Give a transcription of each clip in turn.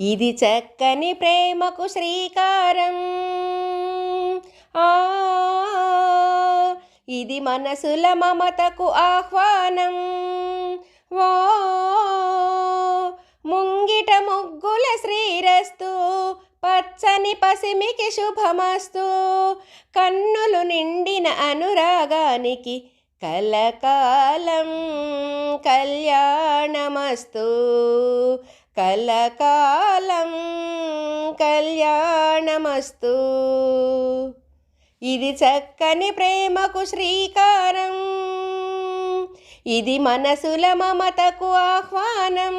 ఇది చక్కని ప్రేమకు శ్రీకారం. ఆ ఇది మనసుల మమతకు ఆహ్వానం. వా ముంగిట ముగ్గుల శ్రీరస్తు పచ్చని పసిమికి శుభమస్తు కన్నులు నిండిన అనురాగానికి కలకాలం కళ్యాణమస్తు. కలకాలం కళ్యాణమస్తు. ఇది చక్కని ప్రేమకు శ్రీకారం. ఇది మనసుల మమతకు ఆహ్వానం.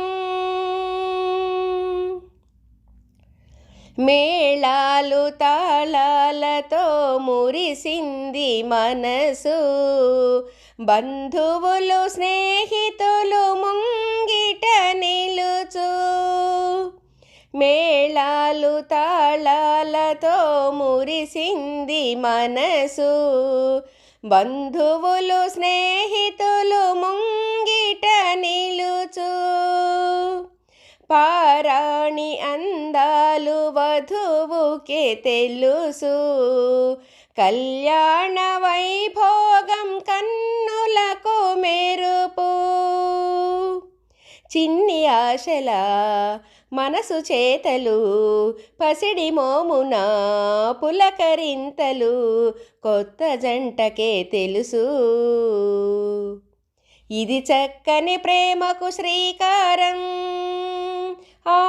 మేళాలు తాళాలతో మురిసింది మనసు. బంధువులు స్నేహితులు మేళాలు తాళాలతో మురిసింది మనసు. బంధువులు స్నేహితులు ముంగిట నిలుచు. పారాణి అందాలు వధువుకే తెలుసు. కళ్యాణ వైభోగం కన్నులకు చిన్ని ఆశల మనసు చేతలు పసిడి మోమున పులకరింతలు కొత్త జంటకే తెలుసు. ఇది చక్కని ప్రేమకు శ్రీకారం. ఆ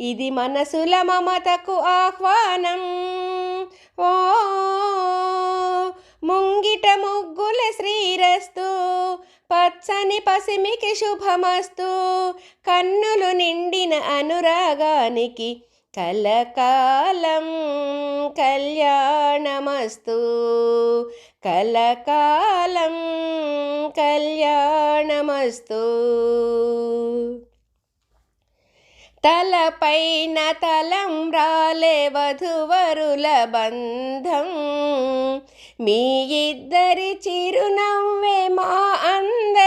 ఇది మనసుల మమతకు ఆహ్వానం. ఓ పచ్చని పసిమికి శుభమస్తు. కన్నులు నిండిన అనురాగానికి కలకాలం కళ్యాణమస్తు. కలకాలం కళ్యాణమస్తు. తలపైన తలం రాలే వధువరుల బంధం. మీ ఇద్దరి చిరునవ్వే మా అంద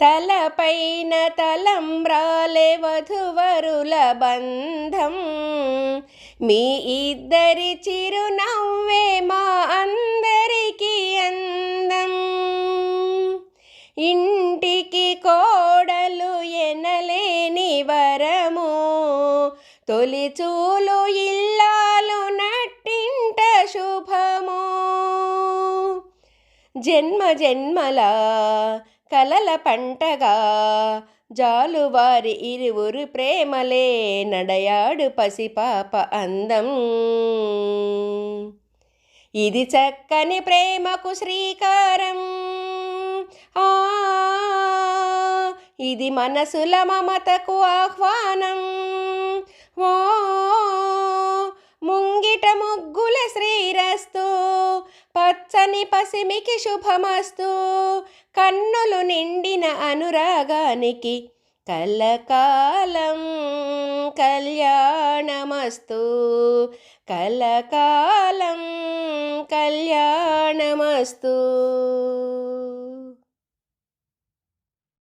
తలపైన తలంబ్రాలే వధువరుల బంధం. మీ ఇద్దరి చిరునవ్వే మా అందరికీ అందం. ఇంటికి కోడలు ఎనలేని వరము. తొలిచూలు ఇల్లాలు నట్టింట శుభము. జన్మ జన్మలా కలల పంటగా జాలువారి ఇరువురు ప్రేమలే నడయాడు పసిపాప అందం. ఇది చక్కని ప్రేమకు శ్రీకారం. ఆ ఇది మనసుల మమతకు ఆహ్వానం. ఓ ముంగిట ముగ్గుల శ్రీరస్తు. పచ్చని పసిమికి శుభమస్తు. కన్నులు నిండిన అనురాగానికి కలకాలం కళ్యాణమస్తు. కలకాలం కళ్యాణమస్తు.